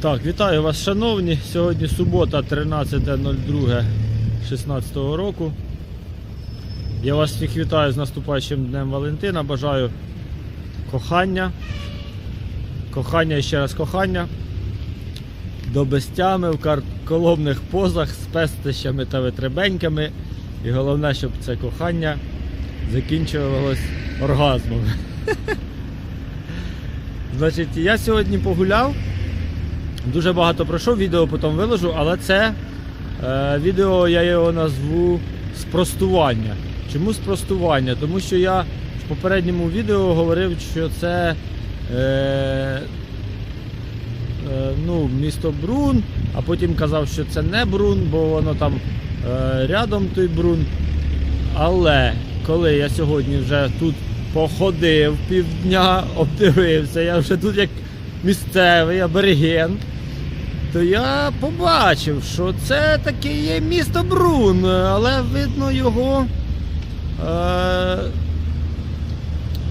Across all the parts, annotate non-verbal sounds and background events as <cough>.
Так, вітаю вас, шановні. Сьогодні субота, 13.02.16 року. Я вас всіх вітаю з наступаючим Днем Валентина. Бажаю кохання. Кохання і ще раз кохання. До безтями в карколомних позах з пестищами та витребеньками. І головне, щоб це кохання закінчувалось оргазмом. <laughs> Значить, я сьогодні погуляв. Дуже багато пройшов, відео потім виложу, але це е, відео я його назву спростування. Чому спростування? Тому що я в попередньому відео говорив, що це е, е, ну, місто Брун, а потім казав, що це не Брун, бо воно там е, рядом той Брун. Але коли я сьогодні вже тут походив півдня, <laughs> обдивився, я вже тут як місцевий абориген, то я побачив, що це таке є місто Брун, але видно його е,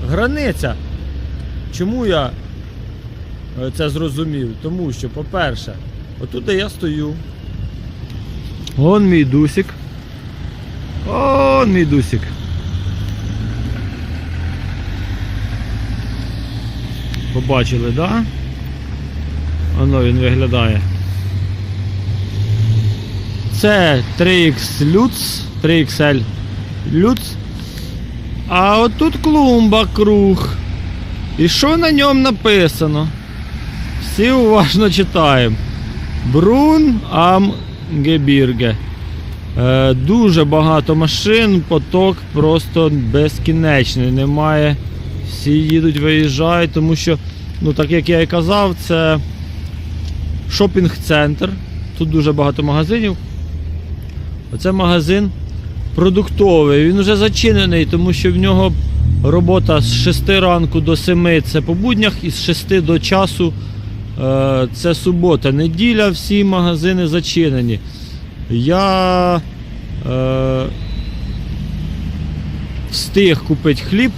границя. Чому я е, це зрозумів? Тому що, по-перше, отут де я стою. Вон мій дусик. Он мій дусик. Побачили, да? Воно він виглядає. Це 3X Lutz, 3XL Lutz. А отут клумба круг. І що на ньому написано? Всі уважно читаємо. Брун ам Gebirge. Е, дуже багато машин, поток просто безкінечний. Немає. Всі їдуть, виїжджають, тому що, ну так як я і казав, це шопінг-центр. Тут дуже багато магазинів. Оце магазин продуктовий. Він вже зачинений, тому що в нього робота з 6 ранку до 7 це по буднях, і з 6 до часу е, це субота. Неділя, всі магазини зачинені. Я е, встиг купити хліб.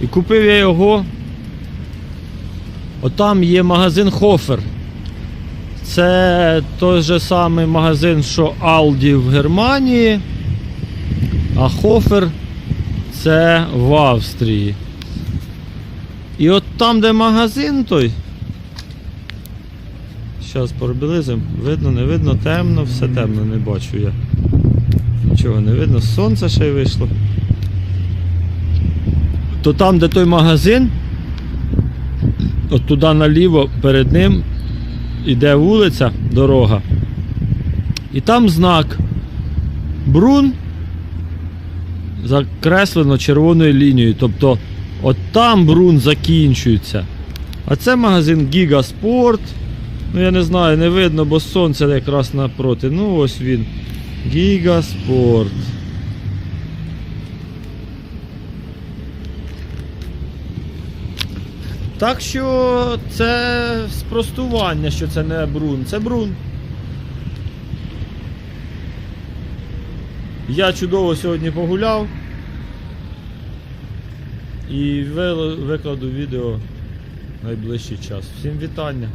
І купив я його. Отам є магазин Хофер. Це той же самий магазин, що Aldi в Германії, а Хофер це в Австрії. І от там, де магазин той. Зараз пробілизм. Видно, не видно, темно, все темно, не бачу я. Нічого не видно, сонце ще й вийшло. То там, де той магазин, от туди наліво перед ним іде вулиця, дорога. І там знак Брун закреслено червоною лінією. Тобто от там Брун закінчується. А це магазин Sport. Ну я не знаю, не видно, бо сонце якраз напроти. Ну ось він. Giga Так що це спростування, що це не брун, це брун. Я чудово сьогодні погуляв і викладу відео в найближчий час. Всім вітання!